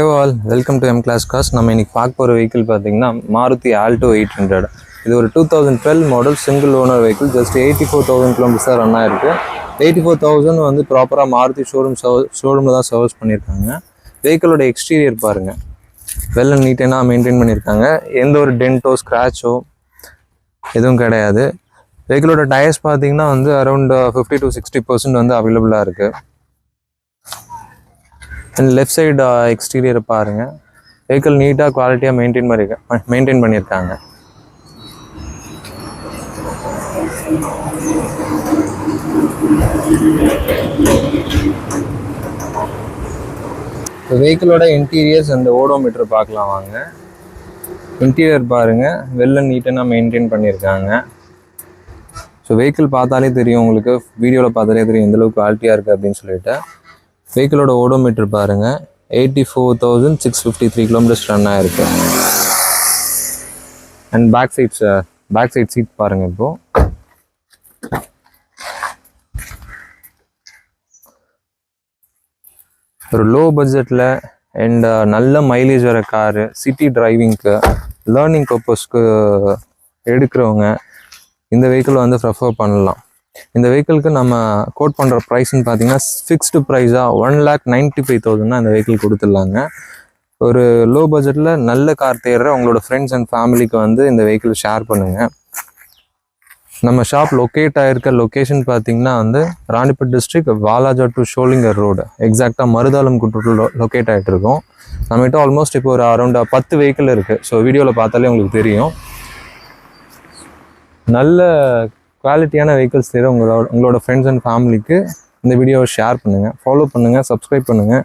Hello all welcome to my class cause நம்ம இன்னைக்கு பார்க்க போகிற வெஹிக்கிள் பார்த்தீங்கன்னா மாருதி ஆல்டோ எயிட் ஹண்ட்ரட் இது ஒரு two thousand twelve model single owner vehicle just eighty four thousand kilometres run ஆயிருக்கு. எயிட்டி ஃபோர் தௌசண்ட் வந்து ப்ராப்பராக மாருதி ஷோரூம் ஷோரூமில் தான் சர்வீஸ் பண்ணியிருக்காங்க. வெஹிக்கிளோட எக்ஸ்டீரியர் பாருங்கள் வெல் அண்ட் நீட்டாக மெயின்டைன் பண்ணியிருக்காங்க. எந்த ஒரு டென்ட்டோ ஸ்க்ராச்சோ எதுவும் கிடையாது. வெஹிக்கிளோட டயர்ஸ் பார்த்தீங்கன்னா வந்து around fifty to sixty percent வந்து அவைலபிளாக இருக்குது அண்ட் லெஃப்ட் சைடு எக்ஸ்டீரியரை பாருங்கள் வெஹிக்கிள் நீட்டாக குவாலிட்டியாக மெயின்டைன் பண்ணிருக்க மெயின்டைன் பண்ணியிருக்காங்க வெஹிக்கிளோட இன்டீரியர்ஸ் அந்த ஓடோமீட்டர் பார்க்கலாம் வாங்க. இன்டீரியர் பாருங்க. வெளில நீட்டாக மெயின்டைன் பண்ணியிருக்காங்க ஸோ வெஹிக்கிள் பார்த்தாலே தெரியும் உங்களுக்கு. வீடியோவில் பார்த்தாலே தெரியும் எந்தளவுக்கு குவாலிட்டியாக இருக்குது அப்படின்னு சொல்லிட்டு. வெஹிக்கிளோட ஓடோமீட்டர் பாருங்க. Eighty four thousand six fifty three kilometres run ஆகிருக்கு and back sides back side seat பாருங்க இப்போ. ஒரு லோ பட்ஜெட்டில் அண்ட் நல்ல மைலேஜ் வர காரு சிட்டி டிரைவிங்க்கு லேர்னிங் பர்பஸ்க்கு எடுக்கிறவங்க இந்த வெஹிக்கிள் வந்து ப்ரிஃபர் பண்ணலாம். இந்த வெஹிக்கிளுக்கு நம்ம கோட் பண்ணுற ப்ரைஸ்ன்னு பார்த்தீங்கன்னா fixed ப்ரைஸாக one lakh ninety five thousand இந்த வெஹிக்கிள் கொடுத்துடலாங்க ஒரு லோ பட்ஜெட்டில் நல்ல கார் தேடுற உங்களோட ஃப்ரெண்ட்ஸ் அண்ட் ஃபேமிலிக்கு வந்து இந்த வெஹிக்கிள் ஷேர் பண்ணுங்கள் நம்ம ஷாப் லொக்கேட் ஆகிருக்க லொக்கேஷன் பார்த்தீங்கன்னா வந்து Ranipet district Walajah to Sholinghur road எக்ஸாக்டாக மருதாலம் குற்றத்தில் லொக்கேட் ஆகிட்டு இருக்கோம். நம்மகிட்ட ஆல்மோஸ்ட் இப்போ ஒரு அரௌண்ட் பத்து வெஹிக்கிள் இருக்குது ஸோ வீடியோவில் பார்த்தாலே உங்களுக்கு தெரியும். நல்ல குவாலிட்டியான வெஹிக்கிள்ஸ் தேவை உங்களோட உங்களோட ஃப்ரெண்ட்ஸ் அண்ட் ஃபேமிலிக்கு இந்த வீடியோவை ஷேர் பண்ணுங்கள் ஃபாலோ பண்ணுங்கள் சப்ஸ்கிரைப் பண்ணுங்கள்